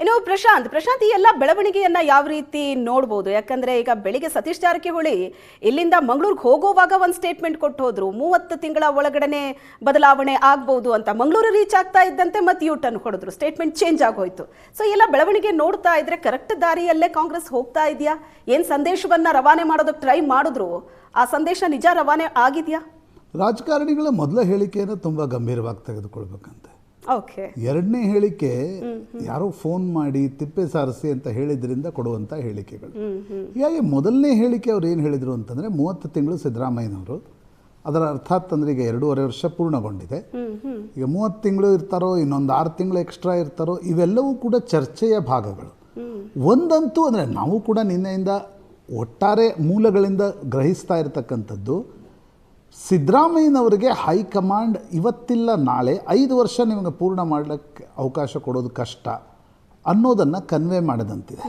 ಇನ್ನು ಪ್ರಶಾಂತ್ ಪ್ರಶಾಂತ್ ಈ ಎಲ್ಲ ಬೆಳವಣಿಗೆಯನ್ನ ಯಾವ ರೀತಿ ನೋಡ್ಬೋದು? ಯಾಕಂದ್ರೆ ಈಗ ಬೆಳಿಗ್ಗೆ ಸತೀಶ್ ಜಾರಕಿಹೊಳಿ ಇಲ್ಲಿಂದ ಮಂಗಳೂರಿಗೆ ಹೋಗುವಾಗ ಒಂದು ಸ್ಟೇಟ್ಮೆಂಟ್ ಕೊಟ್ಟು ಹೋದ್ರು. ಮೂವತ್ತು ತಿಂಗಳ ಒಳಗಡೆ ಬದಲಾವಣೆ ಆಗ್ಬೋದು ಅಂತ. ಮಂಗಳೂರು ರೀಚ್ ಆಗ್ತಾ ಇದ್ದಂತೆ ಮತ್ತೆ ಯೂ ಟರ್ನ್ ಹೊಡೆದ್ರು. ಸ್ಟೇಟ್ಮೆಂಟ್ ಚೇಂಜ್ ಆಗೋಯ್ತು. ಸೊ ಎಲ್ಲ ಬೆಳವಣಿಗೆ ನೋಡ್ತಾ ಇದ್ರೆ ಕರೆಕ್ಟ್ ದಾರಿಯಲ್ಲೇ ಕಾಂಗ್ರೆಸ್ ಹೋಗ್ತಾ ಇದೆಯಾ? ಏನ್ ಸಂದೇಶವನ್ನ ರವಾನೆ ಮಾಡೋದಕ್ಕೆ ಟ್ರೈ ಮಾಡಿದ್ರು? ಆ ಸಂದೇಶ ನಿಜ ರವಾನೆ ಆಗಿದೆಯಾ? ರಾಜಕಾರಣಿಗಳ ಮೊದಲ ಹೇಳಿಕೆಯನ್ನು ತುಂಬ ಗಂಭೀರವಾಗಿ ತೆಗೆದುಕೊಳ್ಬೇಕಂತೆ. ಎರಡನೇ ಹೇಳಿಕೆ ಯಾರೋ ಫೋನ್ ಮಾಡಿ ತಿಪ್ಪೆ ಸಾರಿಸಿ ಅಂತ ಹೇಳಿದ್ರಿಂದ ಕೊಡುವಂತ ಹೇಳಿಕೆಗಳು. ಹೀಗಾಗಿ ಮೊದಲನೇ ಹೇಳಿಕೆ ಅವ್ರು ಏನು ಹೇಳಿದ್ರು ಅಂತಂದ್ರೆ ಮೂವತ್ತು ತಿಂಗಳು ಸಿದ್ದರಾಮಯ್ಯನವರು ಅದರ ಅರ್ಥಾತ್ ಅಂದರೆ ಈಗ ಎರಡೂವರೆ ವರ್ಷ ಪೂರ್ಣಗೊಂಡಿದೆ. ಈಗ ಮೂವತ್ತು ತಿಂಗಳು ಇರ್ತಾರೋ ಇನ್ನೊಂದು ಆರು ತಿಂಗಳು ಎಕ್ಸ್ಟ್ರಾ ಇರ್ತಾರೋ ಇವೆಲ್ಲವೂ ಕೂಡ ಚರ್ಚೆಯ ಭಾಗಗಳು. ಒಂದಂತೂ ಅಂದ್ರೆ ನಾವು ಕೂಡ ನಿನ್ನೆಯಿಂದ ಒಟ್ಟಾರೆ ಮೂಲಗಳಿಂದ ಗ್ರಹಿಸ್ತಾ ಇರತಕ್ಕಂಥದ್ದು ಸಿದ್ದರಾಮಯ್ಯನವರಿಗೆ ಹೈಕಮಾಂಡ್ ಇವತ್ತಿಲ್ಲ ನಾಳೆ ಐದು ವರ್ಷ ನಿಮಗೆ ಪೂರ್ಣ ಮಾಡಲಿಕ್ಕೆ ಅವಕಾಶ ಕೊಡೋದು ಕಷ್ಟ ಅನ್ನೋದನ್ನು ಕನ್ವೆ ಮಾಡಿದಂತಿದೆ.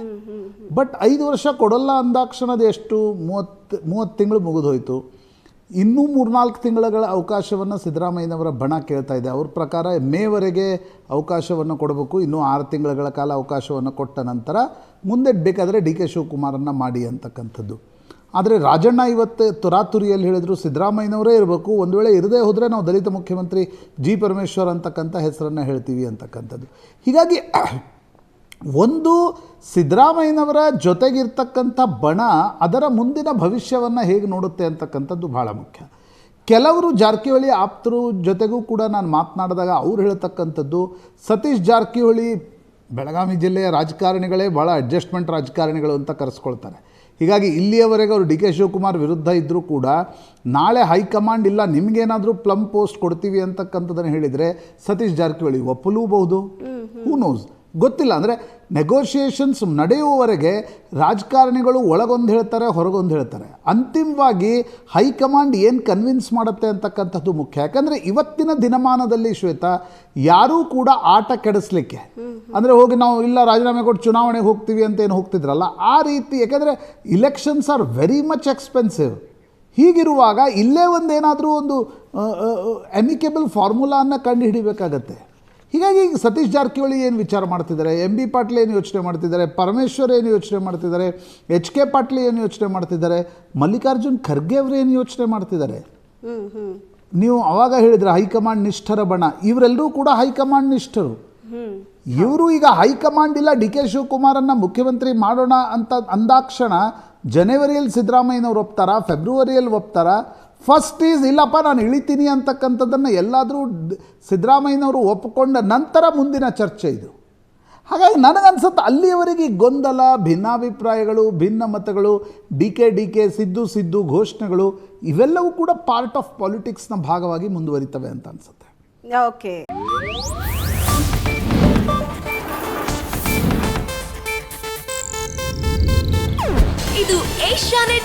ಬಟ್ ಐದು ವರ್ಷ ಕೊಡಲ್ಲ ಅಂದಾಕ್ಷಣದ ಎಷ್ಟು? ಮೂವತ್ತು ಮೂವತ್ತು ತಿಂಗಳು ಮುಗಿದೋಯ್ತು ಇನ್ನೂ ಮೂರ್ನಾಲ್ಕು ತಿಂಗಳ ಅವಕಾಶವನ್ನು ಸಿದ್ದರಾಮಯ್ಯನವರ ಬಣ ಕೇಳ್ತಾ ಇದೆ. ಅವ್ರ ಪ್ರಕಾರ ಮೇವರೆಗೆ ಅವಕಾಶವನ್ನು ಕೊಡಬೇಕು. ಇನ್ನೂ ಆರು ತಿಂಗಳ ಕಾಲ ಅವಕಾಶವನ್ನು ಕೊಟ್ಟ ನಂತರ ಮುಂದೆ ಬೇಕಾದರೆ ಡಿ ಕೆ ಶಿವಕುಮಾರನ್ನು ಮಾಡಿ ಅಂತಕ್ಕಂಥದ್ದು. ಆದರೆ ರಾಜಣ್ಣ ಇವತ್ತು ತುರಾತುರಿಯಲ್ಲಿ ಹೇಳಿದರು ಸಿದ್ದರಾಮಯ್ಯನವರೇ ಇರಬೇಕು. ಒಂದು ವೇಳೆ ಇರದೇ ಹೋದರೆ ನಾವು ದಲಿತ ಮುಖ್ಯಮಂತ್ರಿ ಜಿ ಪರಮೇಶ್ವರ್ ಅಂತಕ್ಕಂಥ ಹೆಸರನ್ನು ಹೇಳ್ತೀವಿ ಅಂತಕ್ಕಂಥದ್ದು. ಹೀಗಾಗಿ ಒಂದು ಸಿದ್ದರಾಮಯ್ಯನವರ ಜೊತೆಗಿರ್ತಕ್ಕಂಥ ಬಣ ಅದರ ಮುಂದಿನ ಭವಿಷ್ಯವನ್ನು ಹೇಗೆ ನೋಡುತ್ತೆ ಅಂತಕ್ಕಂಥದ್ದು ಭಾಳ ಮುಖ್ಯ. ಕೆಲವರು ಜಾರಕಿಹೊಳಿ ಆಪ್ತರು ಜೊತೆಗೂ ಕೂಡ ನಾನು ಮಾತನಾಡಿದಾಗ ಅವ್ರು ಹೇಳ್ತಕ್ಕಂಥದ್ದು, ಸತೀಶ್ ಜಾರಕಿಹೊಳಿ ಬೆಳಗಾವಿ ಜಿಲ್ಲೆಯ ರಾಜಕಾರಣಿಗಳೇ ಭಾಳ ಅಡ್ಜಸ್ಟ್ಮೆಂಟ್ ರಾಜಕಾರಣಿಗಳು ಅಂತ ಕರೆಸ್ಕೊಳ್ತಾರೆ. ಹೀಗಾಗಿ ಇಲ್ಲಿಯವರೆಗೆ ಅವರು ಡಿ ಕೆ ಶಿವಕುಮಾರ್ ವಿರುದ್ಧ ಇದ್ದರೂ ಕೂಡ ನಾಳೆ ಹೈಕಮಾಂಡ್ ಇಲ್ಲ ನಿಮಗೇನಾದರೂ ಪ್ಲಮ್ ಪೋಸ್ಟ್ ಕೊಡ್ತೀವಿ ಅಂತಕ್ಕಂಥದ್ದನ್ನು ಹೇಳಿದರೆ ಸತೀಶ್ ಜಾರಕಿಹೊಳಿ ಒಪ್ಪಲೂಬಹುದು? ಹೂ ನೋಸ್ ಗೊತ್ತಿಲ್ಲ. ಅಂದರೆ ನೆಗೋಷಿಯೇಷನ್ಸ್ ನಡೆಯುವವರೆಗೆ ರಾಜಕಾರಣಿಗಳು ಒಳಗೊಂದು ಹೇಳ್ತಾರೆ, ಹೊರಗೊಂದು ಹೇಳ್ತಾರೆ. ಅಂತಿಮವಾಗಿ ಹೈಕಮಾಂಡ್ ಏನು ಕನ್ವಿನ್ಸ್ ಮಾಡುತ್ತೆ ಅಂತಕ್ಕಂಥದ್ದು ಮುಖ್ಯ. ಯಾಕಂದರೆ ಇವತ್ತಿನ ದಿನಮಾನದಲ್ಲಿ ಶ್ವೇತಾ, ಯಾರೂ ಕೂಡ ಆಟ ಕೆಡಿಸ್ಲಿಕ್ಕೆ. ಅಂದರೆ ಹೋಗಿ ನಾವು ಇಲ್ಲ ರಾಜೀನಾಮೆ ಕೊಟ್ಟು ಚುನಾವಣೆಗೆ ಹೋಗ್ತೀವಿ ಅಂತ ಏನು ಹೋಗ್ತಿದ್ರಲ್ಲ, ಆ ರೀತಿ. ಯಾಕಂದರೆ elections are very much expensive ಹೀಗಿರುವಾಗ ಇಲ್ಲೇ ಒಂದು ಏನಾದರೂ ಒಂದು ಎಮಿಕೇಬಲ್ ಫಾರ್ಮುಲಾನ ಕಂಡು ಹಿಡಿಬೇಕಾಗತ್ತೆ. ಹೀಗಾಗಿ ಈಗ ಸತೀಶ್ ಜಾರಕಿಹೊಳಿ ಏನು ವಿಚಾರ ಮಾಡ್ತಿದ್ದಾರೆ? ಎಂ ಬಿ ಪಾಟೀಲ್ ಏನು ಯೋಚನೆ ಮಾಡ್ತಿದ್ದಾರೆ? ಪರಮೇಶ್ವರ್ ಏನು ಯೋಚನೆ ಮಾಡ್ತಿದ್ದಾರೆ? ಎಚ್ ಕೆ ಪಾಟೀಲ್ ಏನು ಯೋಚನೆ ಮಾಡ್ತಿದ್ದಾರೆ? ಮಲ್ಲಿಕಾರ್ಜುನ್ ಖರ್ಗೆ ಅವರು ಏನು ಯೋಚನೆ ಮಾಡ್ತಿದ್ದಾರೆ? ನೀವು ಅವಾಗ ಹೇಳಿದ್ರೆ ಹೈಕಮಾಂಡ್ ನಿಷ್ಠರ ಬಣ. ಇವರೆಲ್ಲರೂ ಕೂಡ ಹೈಕಮಾಂಡ್ ನಿಷ್ಠರು. ಇವರು ಈಗ ಹೈಕಮಾಂಡ್ ಇಲ್ಲ, ಡಿ ಕೆ ಶಿವಕುಮಾರನ್ನ ಮುಖ್ಯಮಂತ್ರಿ ಮಾಡೋಣ ಅಂತ ಅಂದಾಕ್ಷಣ ಜನವರಿಯಲ್ಲಿ ಸಿದ್ದರಾಮಯ್ಯನವ್ರು ಒಪ್ತಾರ? ಫೆಬ್ರವರಿಯಲ್ಲಿ ಒಪ್ತಾರ? ಫಸ್ಟ್ ಈಸ್ ಇಲ್ಲಪ್ಪ ನಾನು ಇಳಿತೀನಿ ಅಂತಕ್ಕಂಥದ್ದನ್ನು ಎಲ್ಲಾದರೂ ಸಿದ್ದರಾಮಯ್ಯನವರು ಒಪ್ಪಿಕೊಂಡ ನಂತರ ಮುಂದಿನ ಚರ್ಚೆ ಇದು. ಹಾಗಾಗಿ ನನಗನ್ಸುತ್ತೆ ಅಲ್ಲಿಯವರೆಗೆ ಗೊಂದಲ ಭಿನ್ನಾಭಿಪ್ರಾಯಗಳು ಭಿನ್ನ ಮತಗಳು D K D K Siddu Siddu ಘೋಷಣೆಗಳು ಇವೆಲ್ಲವೂ ಕೂಡ ಪಾರ್ಟ್ ಆಫ್ ಪಾಲಿಟಿಕ್ಸ್ನ ಭಾಗವಾಗಿ ಮುಂದುವರಿತವೆ ಅಂತ ಅನಿಸುತ್ತೆ. ಓಕೆ. ಇದು ಏಷ್ಯಾನೆಟ್